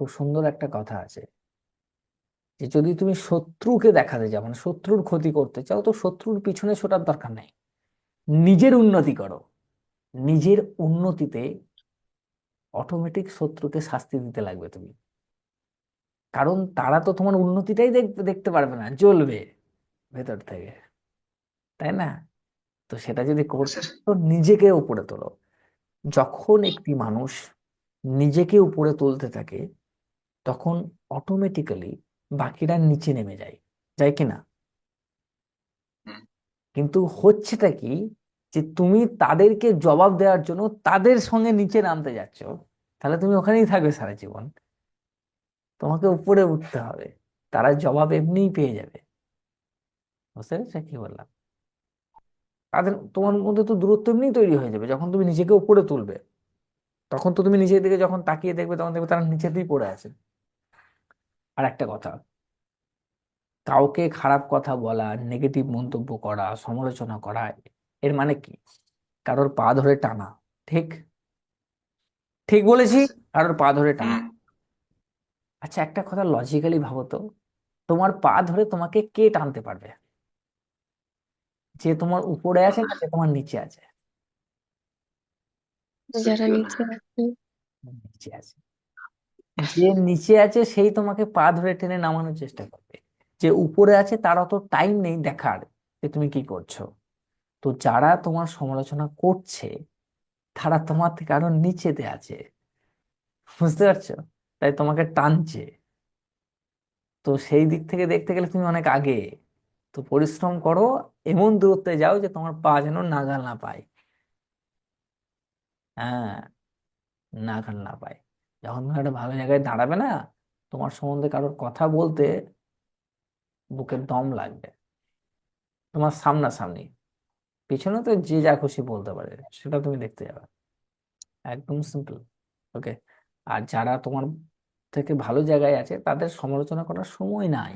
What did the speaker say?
খুব সুন্দর একটা কথা আছে। যে যদি তুমি শত্রুকে দেখাতে যাও মানে শত্রুর ক্ষতি করতে চাও তো শত্রুর পিছনে ছোটার দরকার নেই। নিজের উন্নতি করো। নিজের উন্নতিতে অটোমেটিক শত্রুকে শাস্তি দিতে লাগবে তুমি। কারণ তারা তো তোমার উন্নতিটাই দেখতে দেখতে পারবে না জ্বলবে ভেতর থেকে। তাই না? তো সেটা যদি করতে তো নিজেকে উপরে তোলো। যখন একটি মানুষ নিজেকে উপরে তুলতে থাকে তখন অটোমেটিক্যালি বাকিরা নিচে নেমে যায়। যায় কি না? কিন্তু হচ্ছেটা কি যে তুমি তাদেরকে জবাব দেওয়ার জন্য তাদের সঙ্গে নিচে নামতে যাচ্ছ তাহলে তুমি ওখানেই থাকবে সারা জীবন। তোমাকে উপরে উঠতে হবে। তারা জবাব এমনিই পেয়ে যাবে। বুঝতে পেরেছ কি বললাম? তাদের তোমার মধ্যে তো দূরত্ব এমনিই তৈরি হয়ে যাবে যখন তুমি নিজেকে উপরে তুলবে। তখন তো তুমি নিজের দিকে যখন তাকিয়ে দেখবে তখন দেখবে তারা নিচেতেই পড়ে আছে। আর একটা কথা। কাউকে খারাপ কথা বলা নেগেটিভ মন্তব্য করা সমালোচনা করা এর মানে কি? কারোর পা ধরে টানা ঠিক? ঠিক বলেছি? কারোর পা ধরে টানা। আচ্ছা একটা কথা লজিক্যালি ভাবো তো। তোমার পা ধরে তোমাকে কে টানতে পারবে? যে তোমার উপরে আছে না যে তোমার নিচে আছে? যারা নিচে আছে। নিচে আছে। যে নিচে আছে সেই তোমাকে পা ধরে টেনে নামানোর চেষ্টা করবে। যে উপরে আছে তার অত টাইম নেই দেখার যে তুমি কি করছ। তো যারা তোমার সমালোচনা করছে, তারা তোমার থেকে আরও নিচেতে আছে। বুঝতে পারছ? তাই তোমাকে টানছে। তো সেই দিক থেকে দেখতে গেলে তুমি অনেক আগে। তো পরিশ্রম করো, এমন দূরত্বে যাও যে তোমার পা যেন নাগাল না পায়। হ্যাঁ নাগাল না পায়। যখন তুমি একটা ভালো জায়গায় দাঁড়াবে না, তোমার সম্বন্ধে কারোর কথা বলতে বুকের দম লাগবে। তোমার সামনাসামনি, পিছনে তো যে যা খুশি বলতে পারে, সেটা তুমি দেখতে যাবে। একদম সিম্পল ওকে আর যারা তোমার থেকে ভালো জায়গায় আছে, তাদের সমালোচনা করার সময় নাই।